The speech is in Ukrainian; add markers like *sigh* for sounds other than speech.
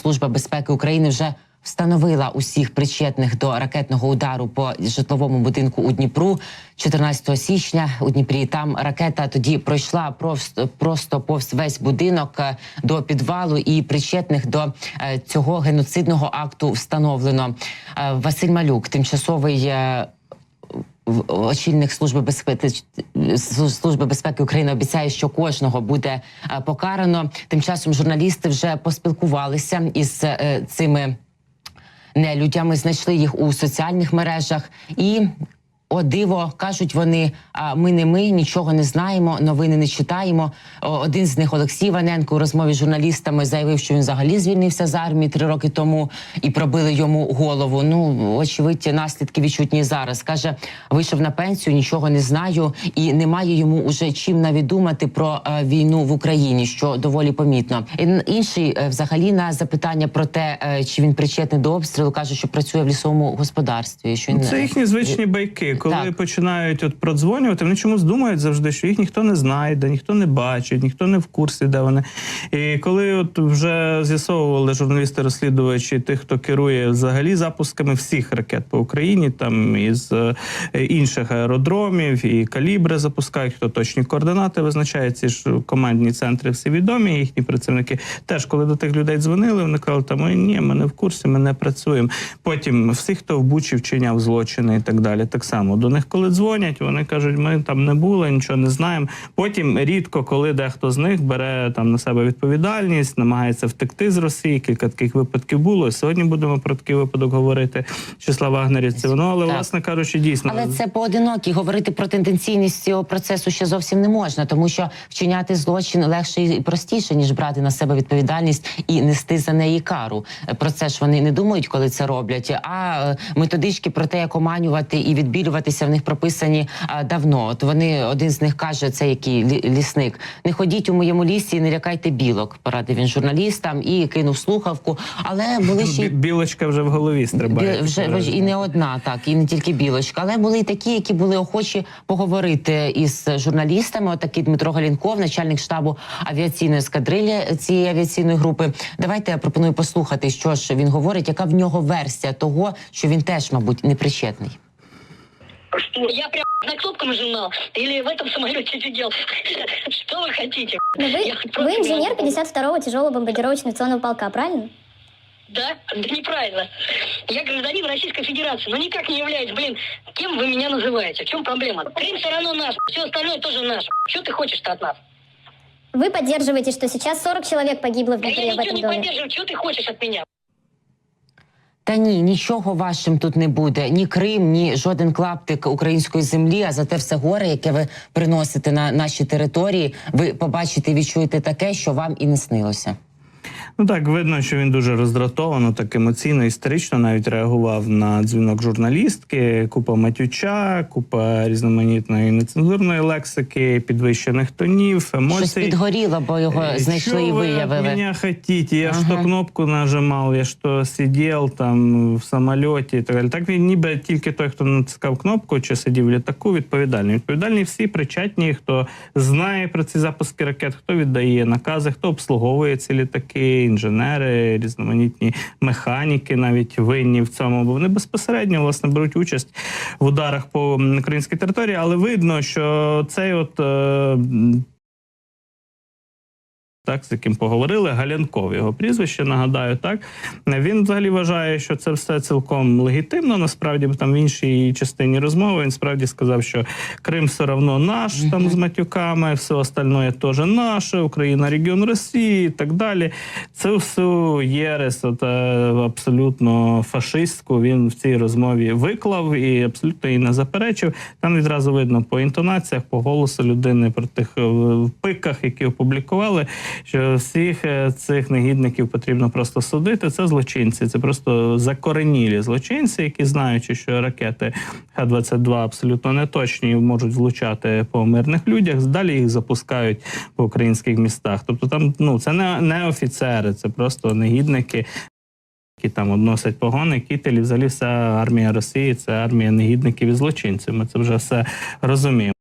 служба безпеки України вже встановила усіх причетних до ракетного удару по житловому будинку у Дніпру 14 січня у Дніпрі. Там ракета тоді пройшла просто, повз весь будинок е, до підвалу, і причетних до е, цього геноцидного акту встановлено. Е, Василь Малюк, тимчасовий. Очільник служби безпеки служби безпеки України обіцяє, що кожного буде е, покарано. Тим часом журналісти вже поспілкувалися із е, цими нелюдями, знайшли їх у соціальних мережах і. О, диво кажуть вони. А ми не ми нічого не знаємо, новини не читаємо. Один з них Олексій Іваненко у розмові з журналістами заявив, що він взагалі звільнився з армії три роки тому і пробили йому голову. Ну очевидь, наслідки відчутні зараз. каже, вийшов на пенсію, нічого не знаю, і немає йому уже чим навіть думати про е, війну в Україні, що доволі помітно. Інший е, взагалі на запитання про те, е, чи він причетний до обстрілу, каже, що працює в лісовому господарстві. Що він Ну, Це їхні звичні байки. Коли Так. починають от продзвонювати, вони чомусь думають завжди, що їх ніхто не знає, де ніхто не бачить, ніхто не в курсі, де вони. І коли от вже з'ясовували журналісти-розслідувачі тих, хто керує взагалі запусками всіх ракет по Україні, там із е, інших аеродромів і калібри запускають, хто точні координати визначає, ці ж командні центри всі відомі, їхні працівники. Теж коли до тих людей дзвонили, вони казали, там «Ой, ні, ми не в курсі, ми не працюємо. Потім всі, хто в Бучі вчиняв злочини і так далі, так само до них, коли дзвонять, вони кажуть, ми там не були, нічого не знаємо. Потім рідко, коли дехто з них бере там на себе відповідальність, намагається втекти з Росії. Кілька таких випадків було. Сьогодні будемо про такий випадок говорити. Числа вагнерівців. Ну але Так. власне кажучи, дійсно Але це поодинокі. Говорити про тенденційність цього процесу ще зовсім не можна, тому що вчиняти злочин легше і простіше, ніж брати на себе відповідальність і нести за неї кару. Про це ж вони не думають, коли це роблять. А е, методички про те, як оманювати і відбілюватися, в них прописані а, давно. От вони один з них каже, це який лі- лісник. Не ходіть у моєму лісі і не лякайте білок. Порадив він журналістам і кинув слухавку. Але були ще й білочка вже в голові стрибає. Бі- вже вже і не одна, так і не тільки білочка, але були й такі, які були охочі поговорити із журналістами. Отакий Дмитро Галінков, начальник штабу авіаційної ескадрилі цієї авіаційної групи. Давайте я пропоную послухати, що ж він говорить, яка в нього версія того, що він теж, мабуть, не причетний. Что? Я прям на кнопку нажимал? Или в этом самолете сидел? *laughs* Что вы хотите? Но вы, Я инженер не могу. 52-го тяжелого бомбардировочного авиационного полка, правильно? Да? Да неправильно. Я гражданин Российской Федерации, но никак не являюсь, блин, кем вы меня называете? В чем проблема? Крым все равно наш, все остальное тоже наше. Что ты хочешь-то от нас? Вы поддерживаете, что сейчас 40 человек погибло в Да я Днепре в ничего этом не доме. поддерживаю, что ты хочешь от меня? Та ні, нічого вашим тут не буде. Ні Крим, ні жоден клаптик української землі. А зате все горе, яке ви приносите на наші території, ви побачите і відчуєте таке, що вам і не снилося. Ну так видно, що він дуже роздратовано, так емоційно, істерично навіть реагував на дзвінок журналістки. Купа матюча, купа різноманітної нецензурної лексики, підвищених тонів, Щось емоцій. підгоріло, бо його Э, знайшли і «Чё вы от виявили. меня хотите? Я Ага. что кнопку нажимал, я что сидел там в самоліті і так далі. Так він ніби тільки той, хто натискав кнопку чи сидів в літаку, відповідальний. Відповідальні всі причетні, хто знає про ці запуски ракет, хто віддає накази, хто обслуговує ці літаки, інженери, різноманітні механіки, навіть винні в цьому, бо вони безпосередньо власне беруть участь в ударах по українській території, але видно, що цей от. Так, з яким поговорили, Галянков його прізвище, нагадаю, так він взагалі вважає, що це все цілком легітимно. Насправді, бо там в іншій частині розмови він справді сказав, що Крим все одно наш там з матюками, все остальное теж наше, Україна регіон Росії і так далі. Це всю єрес, от, е, абсолютно фашистську. Він в цій розмові виклав і абсолютно її не заперечив. Там відразу видно по інтонаціях, по голосу людини про тих е, пиках, які опублікували, що всіх е, цих негідників потрібно просто судити. Це злочинці, це просто закоренілі злочинці, які знаючи, що ракети Х-22 абсолютно неточні і можуть влучати по мирних людях. Далі їх запускають по українських містах. Тобто, там ну це не, не офіцери, це просто негідники. Які там односять погони, кітелі, взагалі вся армія Росії це армія негідників і злочинців. Ми це вже все розуміємо.